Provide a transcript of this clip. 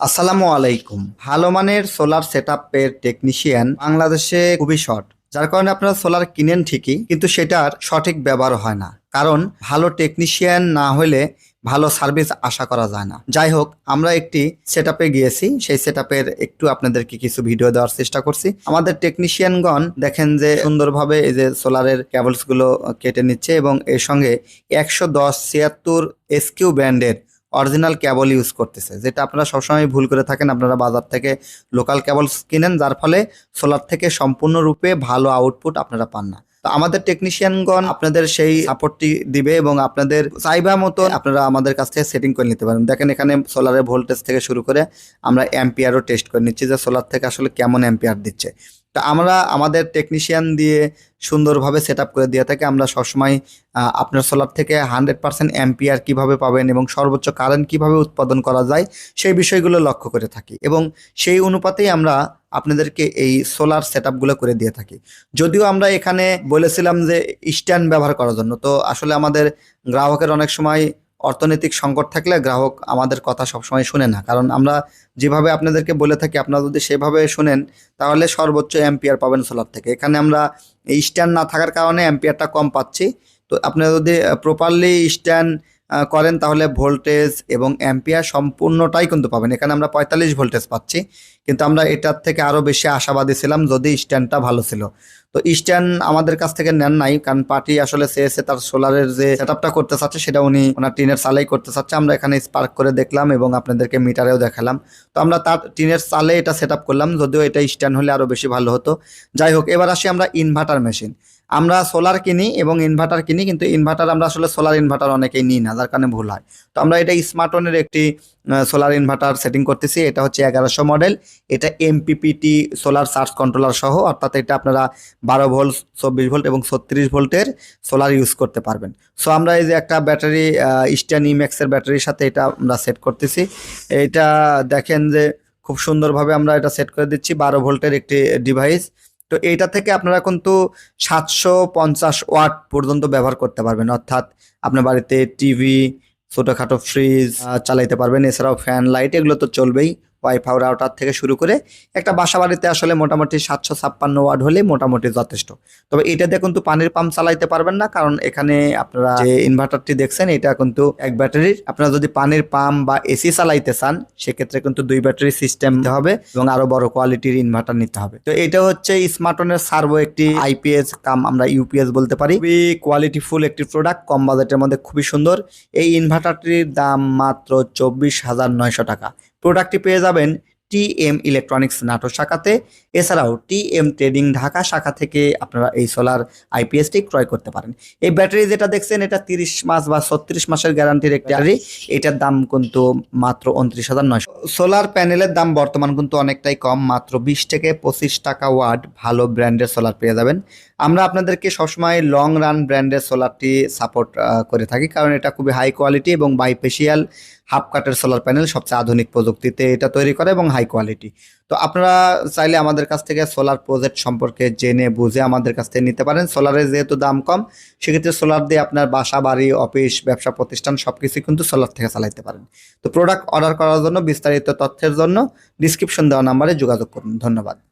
আসসালামু আলাইকুম। ভালো মানের সোলার সেট আপের টেকনিশিয়ান বাংলাদেশে খুবই শর্ট যার কারণে আপনারা সোলার কিনেন ঠিকই, কিন্তু সেটার সঠিক ব্যবহার হয় না। কারণ ভালো টেকনিশিয়ান না হলে ভালো সার্ভিস আশা করা যায় না। যাই হোক, আমরা একটি সেট গিয়েছি। সেই সেট একটু আপনাদেরকে কিছু ভিডিও দেওয়ার চেষ্টা করছি। আমাদের টেকনিশিয়ানগণ দেখেন যে সুন্দরভাবে এই যে সোলারের কেবলসগুলো কেটে নিচ্ছে এবং এর সঙ্গে একশো দশ ছিয়াত্তর এসকিউ ব্র্যান্ডের অরিজিনাল ক্যাবল ইউজ করতেছে, যেটা আপনারা সবসময় ভুল করে থাকেন। আপনারা বাজার থেকে লোকাল কেবল কিনেন, যার ফলে সোলার থেকে সম্পূর্ণরূপে ভালো আউটপুট আপনারা পান না। তো আমাদের টেকনিশিয়ানগণ আপনাদের সেই সাপোর্টটি দিবে এবং আপনাদের চাইবা মতো আপনারা আমাদের কাছ থেকে সেটিং করে নিতে পারেন। দেখেন এখানে সোলারের ভোল্টেজ থেকে শুরু করে আমরা অ্যাম্পিয়ারও টেস্ট করে নিচ্ছি যে সোলার থেকে আসলে কেমন অ্যাম্পিয়ার দিচ্ছে। তো আমরা আমাদের টেকনিশিয়ান দিয়ে সুন্দরভাবে সেট করে দিয়ে থাকি। আমরা সবসময় আপনার সোলার থেকে হান্ড্রেড পার্সেন্ট অ্যাম্পিয়ার কীভাবে পাবেন এবং সর্বোচ্চ কারেন্ট কীভাবে উৎপাদন করা যায়, সেই বিষয়গুলো লক্ষ্য করে থাকি। এবং সেই অনুপাতেই আমরা আপনাদেরকে এই সোলার সেট করে দিয়ে থাকি। যদিও আমরা এখানে বলেছিলাম যে স্ট্যান্ড ব্যবহার করার জন্য, তো আসলে আমাদের গ্রাহকের অনেক সময় অর্থনৈতিক সংকট থাকলে গ্রাহক আমাদের কথা সবসময় শুনে না। কারণ আমরা যেভাবে আপনাদেরকে বলে থাকি, আপনারা যদি সেভাবে শুনেন, তাহলে সর্বোচ্চ অ্যাম্পিয়ার পাবেন সোলার থেকে। এখানে আমরা স্ট্যান্ড না থাকার কারণে অ্যাম্পিয়ারটা কম পাচ্ছি। তো আপনারা যদি প্রপারলি স্ট্যান্ড করেন, তাহলে ভোল্টেজ এবং অ্যাম্পিয়ার সম্পূর্ণটাই কিন্তু পাবেন। এখানে আমরা পঁয়তাল্লিশ ভোল্টেজ পাচ্ছি, কিন্তু আমরা এটার থেকে আরও বেশি আশাবাদী ছিলাম যদি স্ট্যান্ডটা ভালো ছিল। তো স্ট্যান্ড আমাদের কাছ থেকে নেন নাই, কারণ পার্টি আসলে চেয়েছে তার সোলারের যে সেট করতে চাচ্ছে, সেটা উনি ওনার টিনের চালেই করতে চাচ্ছে। আমরা এখানে স্পার্ক করে দেখলাম এবং আপনাদেরকে মিটারেও দেখালাম। তো আমরা তার টিনের চালে এটা সেট করলাম, যদিও এটা স্ট্যান্ড হলে আরও বেশি ভালো হতো। যাই হোক, এবার আসি আমরা ইনভার্টার মেশিন। আমরা সোলার কিনি এবং ইনভার্টার কিনি, কিন্তু ইনভার্টার আমরা আসলে সোলার ইনভার্টার অনেকেই নিই না, যার কারণে ভুল হয়। তো আমরা এটা স্মার্টনের একটি সোলার ইনভার্টার সেটিং করতেছি, এটা হচ্ছে এগারোশো মডেল এটা এমপিপিটি সোলার চার্জ কন্ট্রোলার সহ, অর্থাৎ এটা আপনারা বারো ভোল্ট চব্বিশ ভোল্ট এবং ছত্রিশ ভোল্টের সোলার ইউজ করতে পারবেন। সো আমরা এই যে একটা ব্যাটারি স্ট্যান ইম্যাক্সের ব্যাটারির সাথে এটা আমরা সেট করতেছি। এটা দেখেন যে খুব সুন্দরভাবে আমরা এটা সেট করে দিচ্ছি, বারো ভোল্টের একটি ডিভাইস তো এইটা থেকে আপনারা কিন্তু সাতশো পঞ্চাশ ওয়াট পর্যন্ত ব্যবহার করতে পারবেন। অর্থাৎ আপনার বাড়িতে টিভি, ছোটোখাটো ফ্রিজ চালাইতে পারবেন। এছাড়াও ফ্যান লাইট এগুলো তো চলবেই। ওয়াইফাই রাউটার থেকে শুরু করে একটা বাসা বাড়িতে আসলে মোটামুটি সাতশো ছাপ্পান্ন ওয়ার্ড হলে মোটামুটি যথেষ্ট। তবে এটা দিয়ে কিন্তু পানির পাম্প চালাইতে পারবেন না, কারণ এখানে আপনারা যে ইনভার্টারটি দেখছেন, এটা কিন্তু এক ব্যাটারির। আপনারা যদি পানির পাম্প বা এসি চালাইতে চান, সেক্ষেত্রে কিন্তু দুই ব্যাটারি সিস্টেম নিতে হবে এবং আরও বড় কোয়ালিটির ইনভার্টার নিতে হবে। তো এটা হচ্ছে স্মার্টনের সার্ভো একটি আইপিএস কাম আমরা ইউপিএস বলতে পারি। খুবই কোয়ালিটিফুল একটি প্রোডাক্ট কম বাজেটের মধ্যে খুবই সুন্দর। এই ইনভার্টারটির দাম মাত্র চব্বিশ হাজার নয়শো টাকা। প্রোডাক্টটি পেয়ে যাবেন টি এম ইলেকট্রনিক্স নাটোর শাখাতে। এছাড়াও টি এম ট্রেডিং ঢাকা শাখা থেকে আপনারা এই সোলার আইপিএসটি ক্রয় করতে পারেন। এই ব্যাটারি যেটা দেখছেন, এটা তিরিশ মাস বা ছত্রিশ মাসের গ্যারান্টির একটি ব্যাটারি এটার দাম কিন্তু মাত্র উনত্রিশ হাজার নয়শো। সোলার প্যানেলের দাম বর্তমান কিন্তু অনেকটাই কম, মাত্র বিশ থেকে পঁচিশ টাকা ওয়াট ভালো ব্র্যান্ডের সোলার পেয়ে যাবেন। আমরা আপনাদেরকে সবসময় লং রান ব্র্যান্ডের সোলারটি সাপোর্ট করে থাকি, কারণ এটা খুবই হাই কোয়ালিটি এবং বাইপেশিয়াল হাফ কাটের সোলার প্যানেল সবচেয়ে আধুনিক প্রযুক্তিতে এটা তৈরি করে এবং হাই কোয়ালিটি তো আপনারা চাইলে আমাদের কাছ থেকে সোলার প্রজেক্ট সম্পর্কে জেনে বুঝে আমাদের কাছ থেকে নিতে পারেন। সোলারের যেহেতু দাম কম, সেক্ষেত্রে সোলার দিয়ে আপনার বাসা, বাড়ি অফিস ব্যবসা, প্রতিষ্ঠান সব কিছুই কিন্তু সোলার থেকে চালাইতে পারেন। তো প্রোডাক্ট অর্ডার করার জন্য, বিস্তারিত তথ্যের জন্য ডিসক্রিপশন দেওয়া নাম্বারে যোগাযোগ করুন। ধন্যবাদ।